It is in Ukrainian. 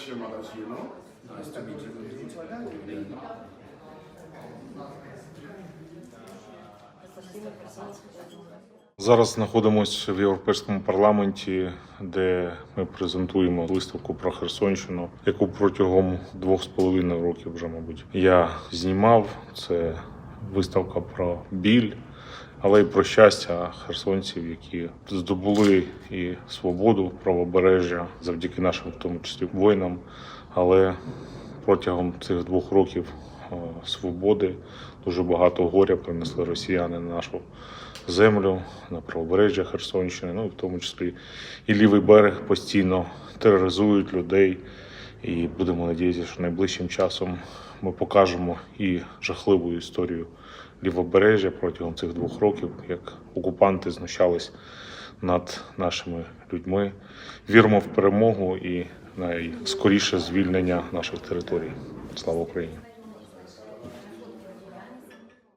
Chima, as you know. Nice to meet you. Зараз знаходимося в європейському парламенті, де ми презентуємо виставку про Херсонщину, яку протягом двох з половиною років вже, мабуть, я знімав. Це виставка про біль, але й про щастя херсонців, які здобули і свободу правобережжя завдяки нашим, в тому числі, воїнам. Але протягом цих двох років е, свободи дуже багато горя принесли росіяни на нашу землю, на правобережжя Херсонщини, ну в тому числі і лівий берег постійно тероризують людей. І будемо надіятися, що найближчим часом ми покажемо і жахливу історію лівобережжя протягом цих двох років, як окупанти знущались над нашими людьми. Віримо в перемогу і найскоріше звільнення наших територій. Слава Україні!